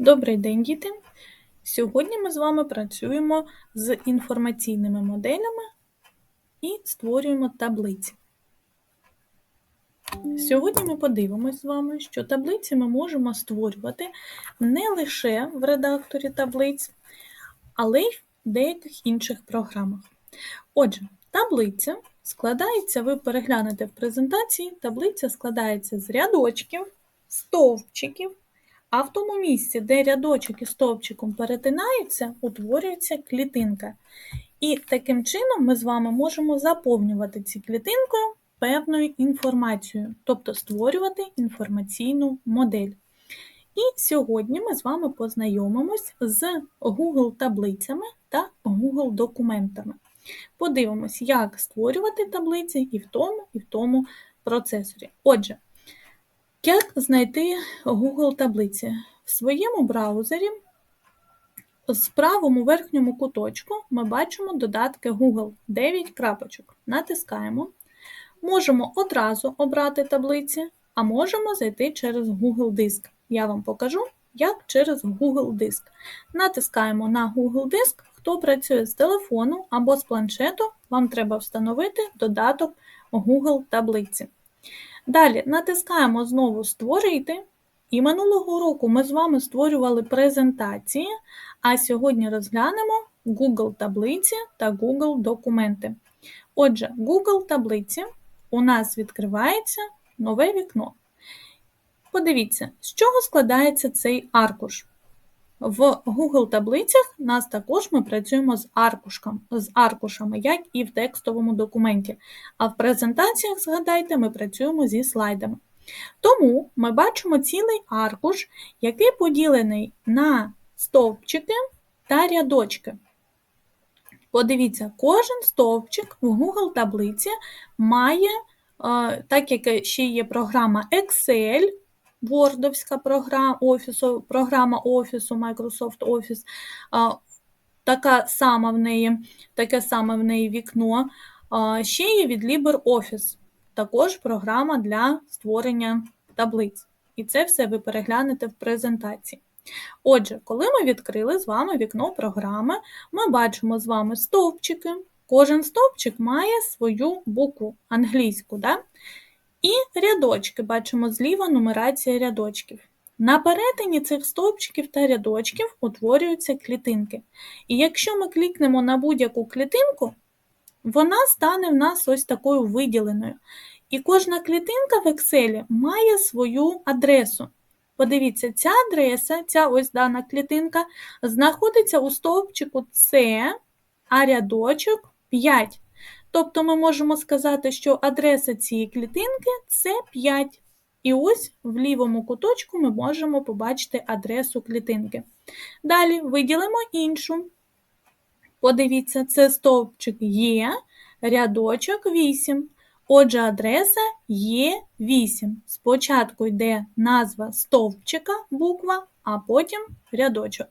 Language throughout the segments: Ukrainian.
Добрий день, діти! Сьогодні ми з вами працюємо з інформаційними моделями і створюємо таблиці. Сьогодні ми подивимось з вами, що таблиці ми можемо створювати не лише в редакторі таблиць, але й в деяких інших програмах. Отже, таблиця складається, ви переглянете в презентації, таблиця складається з рядочків, стовпчиків. А в тому місці, де рядочок із стовпчиком перетинаються, утворюється клітинка. І таким чином ми з вами можемо заповнювати ці клітинкою певною інформацією, тобто створювати інформаційну модель. І сьогодні ми з вами познайомимось з Google таблицями та Google документами. Подивимось, як створювати таблиці і в тому, і в тому процесорі. Отже, як знайти Google таблиці? В своєму браузері з правому верхньому куточку ми бачимо додатки Google 9 крапочок. Натискаємо. Можемо одразу обрати таблиці, а можемо зайти через Google Диск. Я вам покажу, як через Google Диск. Натискаємо на Google Диск. Хто працює з телефону або з планшету, вам треба встановити додаток Google таблиці. Далі натискаємо знову Створити. І минулого року ми з вами створювали презентації, а сьогодні розглянемо Google таблиці та Google документи. Отже, Google таблиці у нас відкривається нове вікно. Подивіться, з чого складається цей аркуш. В Google таблицях нас також ми працюємо з аркушком, з аркушами, як і в текстовому документі. А в презентаціях, згадайте, ми працюємо зі слайдами. Тому ми бачимо цілий аркуш, який поділений на стовпчики та рядочки. Подивіться, кожен стовпчик в Google таблиці має, так як ще є програма Excel, Офісу, програма Офісу, Microsoft Office, така сама в неї, таке саме в неї вікно. Ще є від LibreOffice, також програма для створення таблиць. І це все ви переглянете в презентації. Отже, коли ми відкрили з вами вікно програми, ми бачимо з вами стовпчики. Кожен стовпчик має свою букву англійську. Да? І рядочки, бачимо зліва нумерація рядочків. На перетині цих стовпчиків та рядочків утворюються клітинки. І якщо ми клікнемо на будь-яку клітинку, вона стане в нас ось такою виділеною. І кожна клітинка в Excel має свою адресу. Подивіться, ця адреса, ця ось дана клітинка, знаходиться у стовпчику С, а рядочок 5. Тобто ми можемо сказати, що адреса цієї клітинки це 5. І ось в лівому куточку ми можемо побачити адресу клітинки. Далі виділимо іншу. Подивіться, це стовпчик Є, рядочок 8. Отже, адреса є 8. Спочатку йде назва стовпчика, буква, а потім рядочок.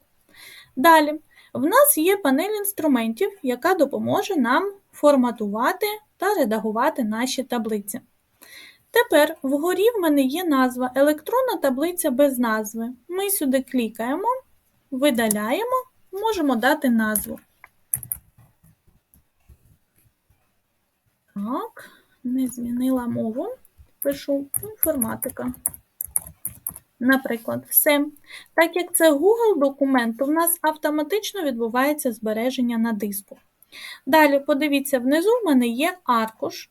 Далі, в нас є панель інструментів, яка допоможе нам форматувати та редагувати наші таблиці. Тепер вгорі в мене є назва електронна таблиця без назви. Ми сюди клікаємо, видаляємо, можемо дати назву. Так, не змінила мову, пишу інформатика. Наприклад, все. Так як це Google документ, то в нас автоматично відбувається збереження на диску. Далі, подивіться, внизу в мене є аркуш.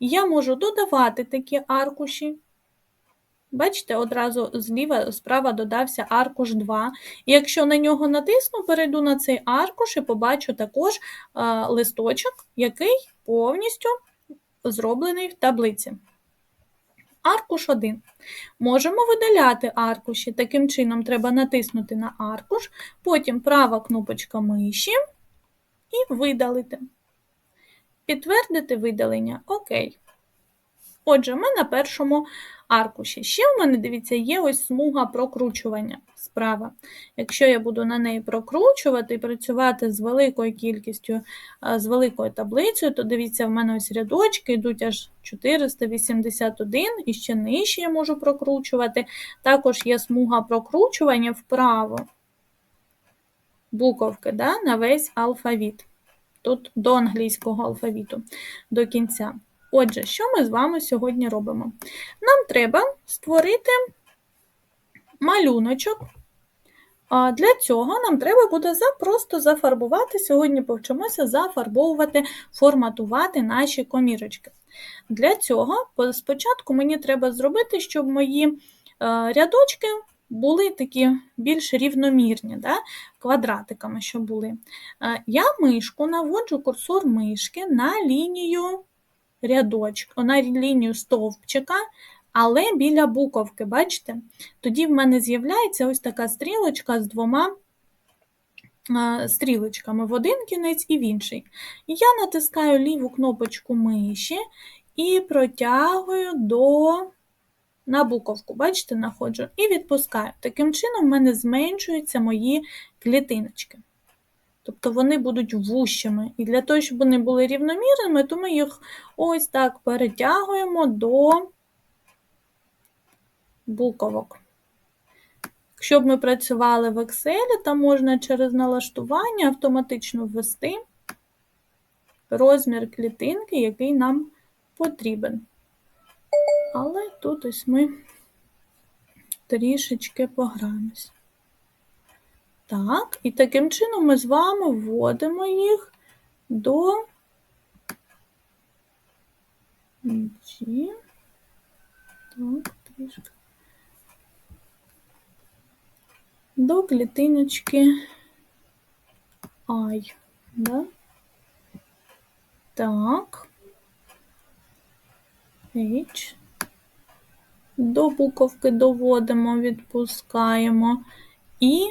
Я можу додавати такі аркуші. Бачите, одразу зліва справа додався аркуш 2. І якщо на нього натисну, перейду на цей аркуш і побачу також листочок, який повністю зроблений в таблиці. Аркуш 1. Можемо видаляти аркуші. Таким чином, треба натиснути на аркуш, потім права кнопочка миші і видалити. Підтвердити видалення ОК. Отже, ми на першому аркуші. Ще в мене, дивіться, є ось смуга прокручування справа. Якщо я буду на неї прокручувати і працювати з великою кількістю, з великою таблицею, то дивіться, в мене ось рядочки йдуть аж 481, і ще нижче я можу прокручувати. Також є смуга прокручування вправо буковки да, на весь алфавіт. Тут до англійського алфавіту до кінця. Отже, що ми з вами сьогодні робимо? Нам треба створити малюночок. А Для цього нам треба буде просто зафарбувати. Сьогодні повчимося зафарбовувати, форматувати наші комірочки. Для цього спочатку мені треба зробити, щоб мої е, рядочки були такі більш рівномірні, да? квадратиками, щоб були. Е, я мишку наводжу курсор мишки на лінію рядочка, на лінію стовпчика, але біля буковки, бачите? Тоді в мене з'являється ось така стрілочка з двома стрілочками в один кінець і в інший. Я натискаю ліву кнопочку миші і протягую до на буковку, бачите, находжу, і відпускаю. Таким чином, в мене зменшуються мої клітиночки. Тобто вони будуть вущими. І для того, щоб вони були рівномірними, то ми їх ось так перетягуємо до буковок. Якщо б ми працювали в Excel, то можна через налаштування автоматично ввести розмір клітинки, який нам потрібен. Але тут ось ми трішечки пограємось. Так, і таким чином ми з вами вводимо їх до G. Так, трішки. До клітиночки I, да? Так. H. До буковки доводимо, відпускаємо і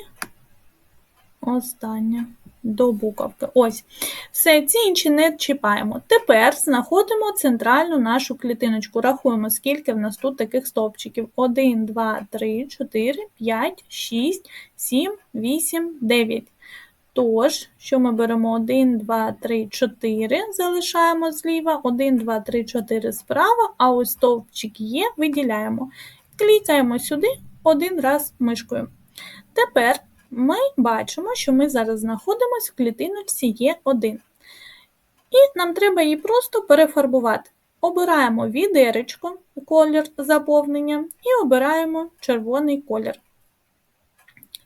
Остання до буковки. Ось. Все, ці інші не чіпаємо. Тепер знаходимо центральну нашу клітиночку. Рахуємо, скільки в нас тут таких стовпчиків. 1, 2, 3, 4, 5, 6, 7, 8, 9. Тож, що ми беремо 1, 2, 3, 4, залишаємо зліва, 1, 2, 3, 4 справа, а ось стовпчик є, виділяємо. Клікаємо сюди один раз мишкою. Тепер ми бачимо, що ми зараз знаходимося в клітиночці Е1. І нам треба її просто перефарбувати. Обираємо відеречко, колір заповнення, і обираємо червоний колір.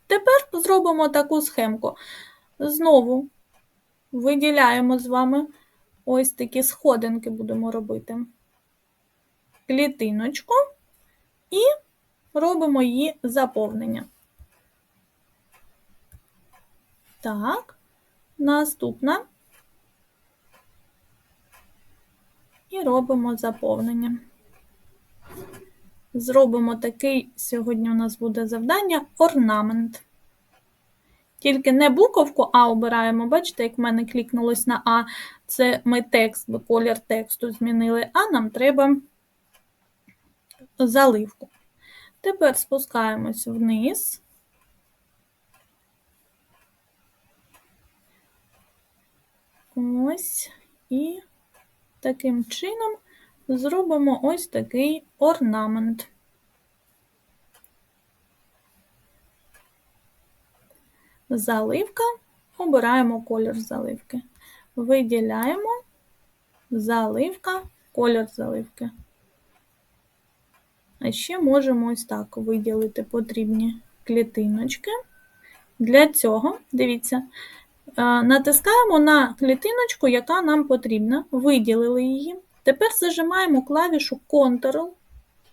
Тепер зробимо таку схемку. Знову виділяємо з вами ось такі сходинки будемо робити. Клітиночку і робимо її заповнення. Так, наступна. І робимо заповнення. Зробимо такий, сьогодні у нас буде завдання орнамент. Тільки не буковку А обираємо, бачите, як в мене клікнулось на А, це ми текст, бо колір тексту змінили, а нам треба заливку. Тепер спускаємось вниз. Ось, і таким чином зробимо ось такий орнамент. Заливка, обираємо колір заливки. Виділяємо заливка, колір заливки. А ще можемо ось так виділити потрібні клітиночки. Для цього, дивіться, Е, натискаємо на клітиночку, яка нам потрібна, виділили її. Тепер зажимаємо клавішу Ctrl,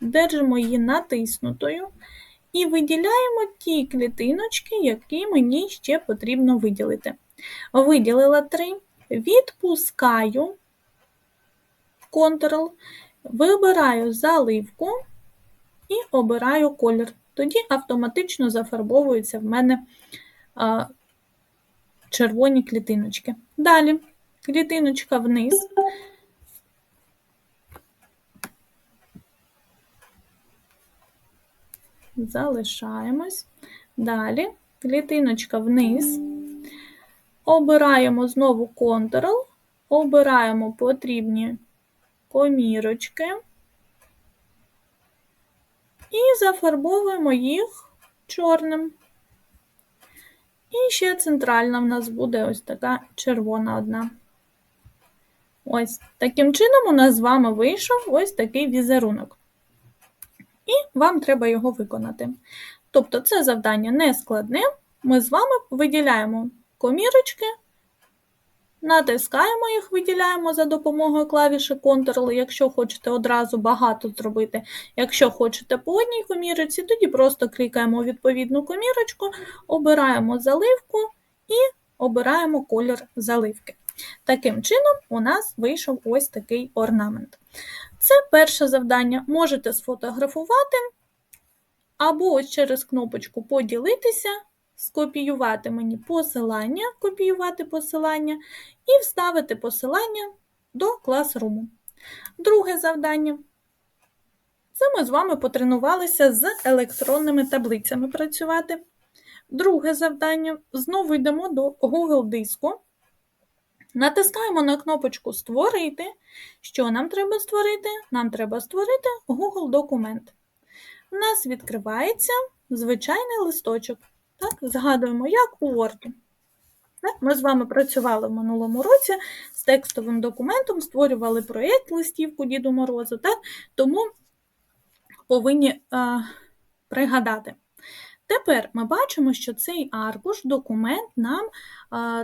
держимо її натиснутою і виділяємо ті клітиночки, які мені ще потрібно виділити. Виділила три, відпускаю Ctrl, вибираю заливку і обираю колір. Тоді автоматично зафарбовується в мене е, червоні клітиночки. Далі клітиночка вниз. Залишаємось. Далі клітиночка вниз. Обираємо знову Ctrl, обираємо потрібні комірочки і зафарбовуємо їх чорним. І ще центральна в нас буде ось така червона одна. Ось таким чином у нас з вами вийшов ось такий візерунок. І вам треба його виконати. Тобто, це завдання не складне. Ми з вами виділяємо комірочки, натискаємо їх, виділяємо за допомогою клавіші Ctrl, якщо хочете одразу багато зробити. Якщо хочете по одній комірочці, тоді просто клікаємо відповідну комірочку, обираємо заливку і обираємо колір заливки. Таким чином, у нас вийшов ось такий орнамент. Це перше завдання. Можете сфотографувати, або ось через кнопочку Поділитися, скопіювати мені посилання, копіювати посилання, і вставити посилання до класруму. Друге завдання. Це ми з вами потренувалися з електронними таблицями працювати. Друге завдання. Знову йдемо до Google диску. Натискаємо на кнопочку Створити. Що нам треба створити? Нам треба створити Google документ. У нас відкривається звичайний листочок. Так, Згадуємо, як у Word. Ми з вами працювали в минулому році з текстовим документом, створювали проєкт листівку Діду Морозу, так? тому повинні а, пригадати. Тепер ми бачимо, що цей аркуш, документ, нам а,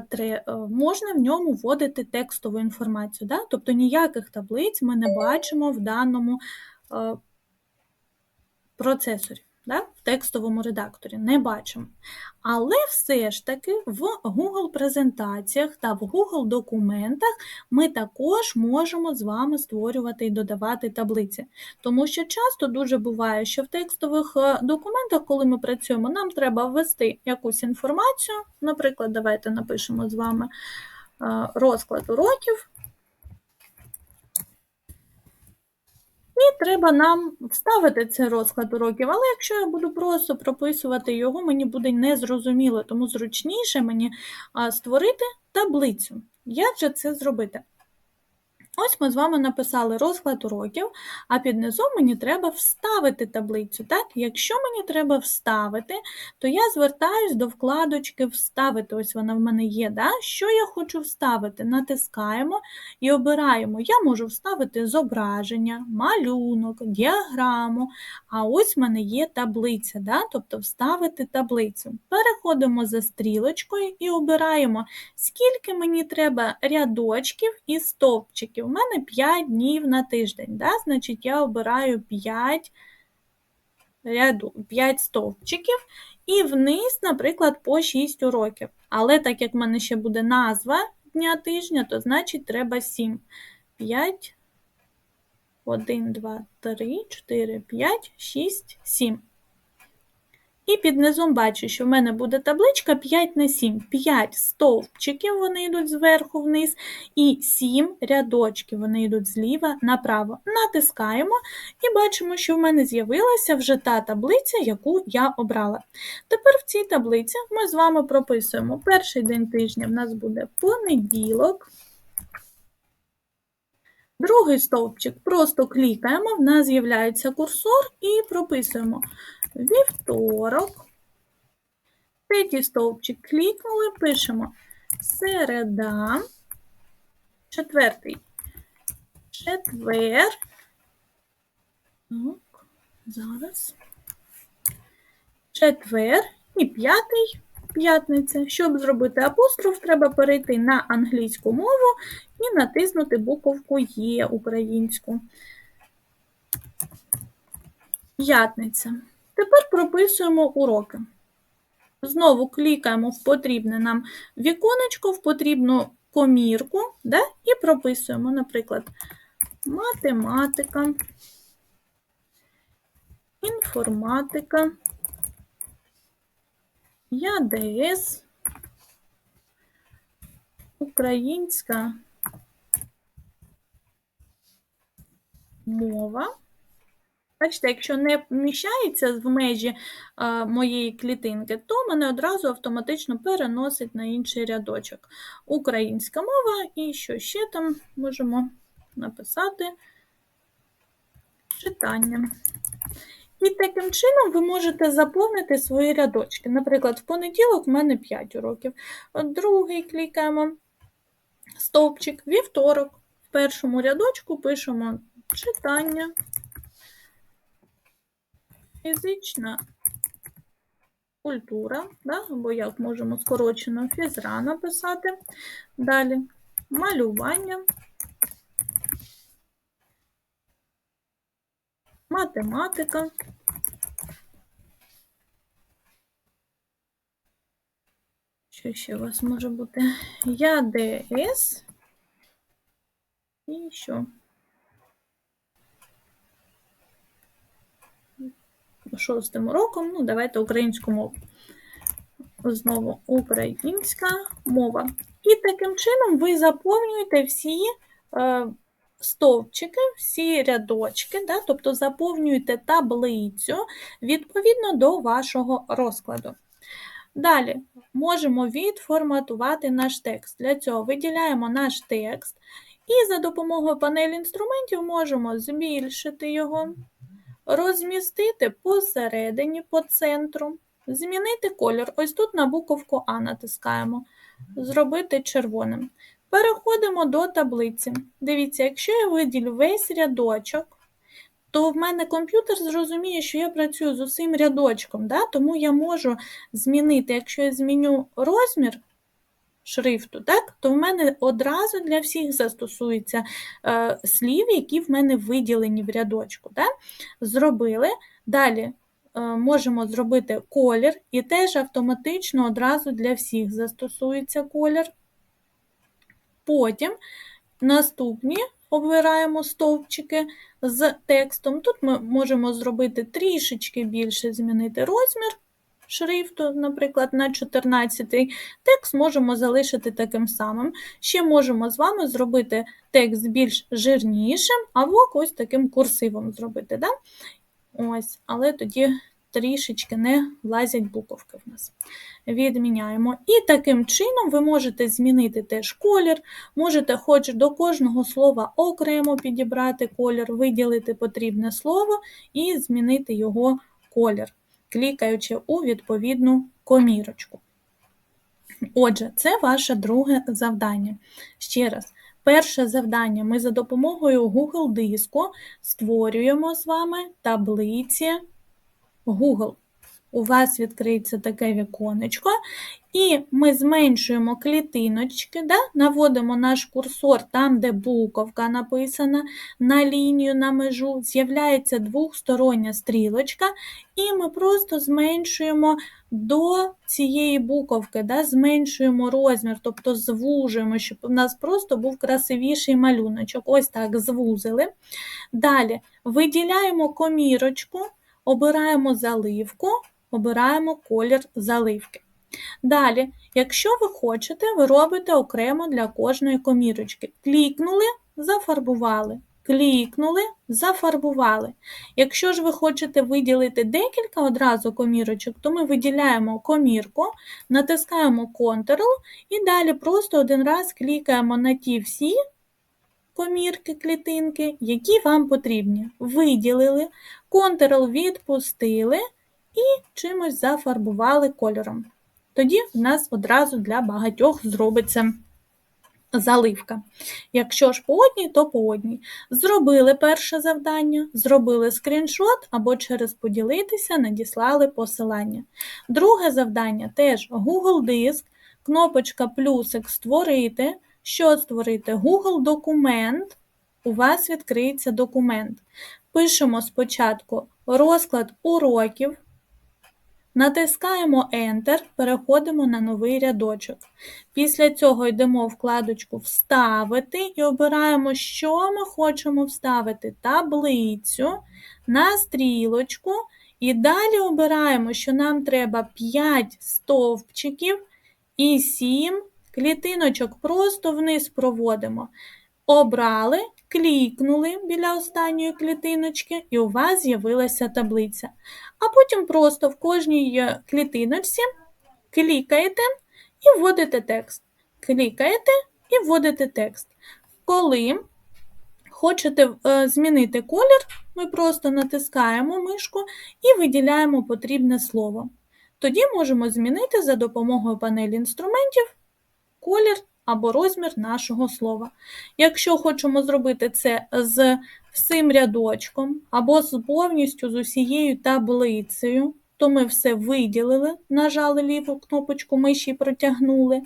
можна в ньому вводити текстову інформацію. Да? Тобто ніяких таблиць ми не бачимо в даному процесорі да, в текстовому редакторі не бачимо. Але все ж таки в Google презентаціях та в Google документах ми також можемо з вами створювати і додавати таблиці. Тому що часто дуже буває, що в текстових е, документах, коли ми працюємо, нам треба ввести якусь інформацію. Наприклад, давайте напишемо з вами е, розклад уроків. І треба нам вставити цей розклад уроків, але якщо я буду просто прописувати його, мені буде незрозуміло, тому зручніше мені створити таблицю. Як же це зробити? Ось ми з вами написали розклад уроків, а під низом мені треба вставити таблицю. Так? Якщо мені треба вставити, то я звертаюсь до вкладочки Вставити. Ось вона в мене є. Да? Що я хочу вставити? Натискаємо і обираємо. Я можу вставити зображення, малюнок, діаграму. А ось в мене є таблиця, да? тобто вставити таблицю. Переходимо за стрілочкою і обираємо, скільки мені треба рядочків і стовпчиків у мене 5 днів на тиждень. Да? Значить, я обираю 5 ряду, 5 стовпчиків і вниз, наприклад, по 6 уроків. Але так як в мене ще буде назва дня тижня, то значить треба 7. 5, 1, 2, 3, 4, 5, 6, 7. І під низом бачу, що в мене буде табличка 5 на 7. 5 стовпчиків, вони йдуть зверху вниз, і 7 рядочків, вони йдуть зліва направо. Натискаємо і бачимо, що в мене з'явилася вже та таблиця, яку я обрала. Тепер в цій таблиці ми з вами прописуємо перший день тижня в нас буде понеділок. Другий стовпчик просто клікаємо, в нас з'являється курсор і прописуємо вівторок. Третій стовпчик клікнули, пишемо середа, четвертий четвер. Так, зараз. Четвер і п'ятий п'ятниця. Щоб зробити апостроф, треба перейти на англійську мову і натиснути буковку Є українську. П'ятниця. Тепер прописуємо уроки. Знову клікаємо в потрібне нам віконечко, в потрібну комірку, да? і прописуємо, наприклад, математика, інформатика, ЯДС, українська мова. Бачите, якщо не вміщається в межі е, моєї клітинки, то мене одразу автоматично переносить на інший рядочок. Українська мова, і що ще там можемо написати читання. І таким чином ви можете заповнити свої рядочки. Наприклад, в понеділок в мене 5 уроків. Другий клікаємо стовпчик, вівторок. В першому рядочку пишемо читання, фізична культура, да? або як можемо скорочено фізра написати. Далі малювання, математика. Що ще у вас може бути? ЯДС. І що? Шостим уроком, ну, давайте українську мову. Знову українська мова. І таким чином ви заповнюєте всі е, стовпчики, всі рядочки, да? тобто заповнюєте таблицю відповідно до вашого розкладу. Далі можемо відформатувати наш текст. Для цього виділяємо наш текст і за допомогою панелі інструментів можемо збільшити його, розмістити посередині, по центру, змінити колір. Ось тут на буковку А натискаємо, зробити червоним. Переходимо до таблиці. Дивіться, якщо я виділю весь рядочок, то в мене комп'ютер зрозуміє, що я працюю з усім рядочком, да? тому я можу змінити, якщо я зміню розмір шрифту, так? то в мене одразу для всіх застосується е, слів, які в мене виділені в рядочку. Да? Зробили. Далі е, можемо зробити колір, і теж автоматично одразу для всіх застосується колір. Потім наступні обираємо стовпчики з текстом. Тут ми можемо зробити трішечки більше, змінити розмір шрифту, наприклад, на 14 текст можемо залишити таким самим. Ще можемо з вами зробити текст більш жирнішим, або ось таким курсивом зробити. Да? Ось, Але тоді трішечки не влазять буковки в нас. Відміняємо. І таким чином ви можете змінити теж колір, можете хоч до кожного слова окремо підібрати колір, виділити потрібне слово і змінити його колір, клікаючи у відповідну комірочку. Отже, це ваше друге завдання. Ще раз, перше завдання ми за допомогою Google диску створюємо з вами таблиці Google. У вас відкриється таке віконечко, і ми зменшуємо клітиночки, да? наводимо наш курсор там, де буковка написана, на лінію, на межу, з'являється двохстороння стрілочка, і ми просто зменшуємо до цієї буковки, да? зменшуємо розмір, тобто звужуємо, щоб у нас просто був красивіший малюночок. Ось так звузили. Далі виділяємо комірочку обираємо заливку, обираємо колір заливки. Далі, якщо ви хочете, ви робите окремо для кожної комірочки. Клікнули, зафарбували. Клікнули, зафарбували. Якщо ж ви хочете виділити декілька одразу комірочок, то ми виділяємо комірку, натискаємо Ctrl і далі просто один раз клікаємо на ті всі комірки, клітинки, які вам потрібні. Виділили, Ctrl відпустили і чимось зафарбували кольором. Тоді в нас одразу для багатьох зробиться заливка. Якщо ж по одній, то по одній. Зробили перше завдання, зробили скріншот або через поділитися, надіслали посилання. Друге завдання теж Google Диск, кнопочка плюсик Створити. Що створити? Google документ. У вас відкриється документ. Пишемо спочатку розклад уроків, натискаємо Enter, переходимо на новий рядочок. Після цього йдемо в вкладочку Вставити і обираємо, що ми хочемо вставити: таблицю на стрілочку. І далі обираємо, що нам треба 5 стовпчиків і 7 клітиночок просто вниз проводимо. Обрали клікнули біля останньої клітиночки, і у вас з'явилася таблиця. А потім просто в кожній е, клітиночці клікаєте і вводите текст. Клікаєте і вводите текст. Коли хочете е, змінити колір, ми просто натискаємо мишку і виділяємо потрібне слово. Тоді можемо змінити за допомогою панелі інструментів колір або розмір нашого слова. Якщо хочемо зробити це з всім рядочком або з повністю з усією таблицею, то ми все виділили, нажали ліву кнопочку миші протягнули.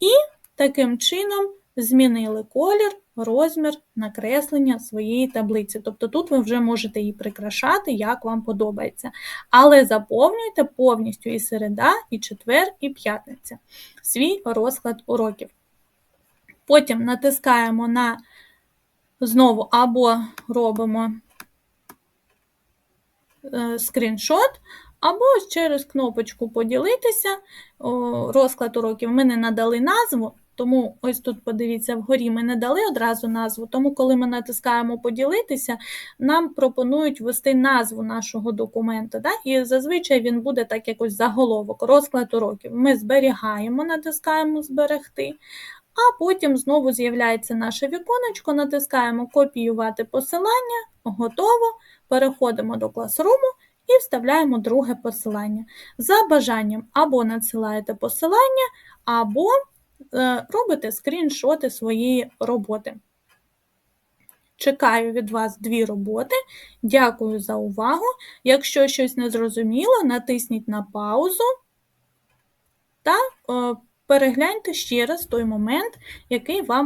І таким чином змінили колір, розмір, накреслення своєї таблиці. Тобто тут ви вже можете її прикрашати, як вам подобається. Але заповнюйте повністю і середа, і четвер, і п'ятниця свій розклад уроків. Потім натискаємо на знову або робимо е, скріншот, або через кнопочку поділитися. Розклад уроків ми не надали назву, тому ось тут, подивіться, вгорі ми не дали одразу назву, тому коли ми натискаємо поділитися, нам пропонують ввести назву нашого документа. Да? І зазвичай він буде так якось заголовок, розклад уроків. Ми зберігаємо, натискаємо зберегти. А потім знову з'являється наше віконечко, натискаємо копіювати посилання, готово, переходимо до класруму і вставляємо друге посилання. За бажанням або надсилаєте посилання, або е, робите скріншоти своєї роботи. Чекаю від вас дві роботи. Дякую за увагу. Якщо щось не зрозуміло, натисніть на паузу та е, перегляньте ще раз той момент, який вам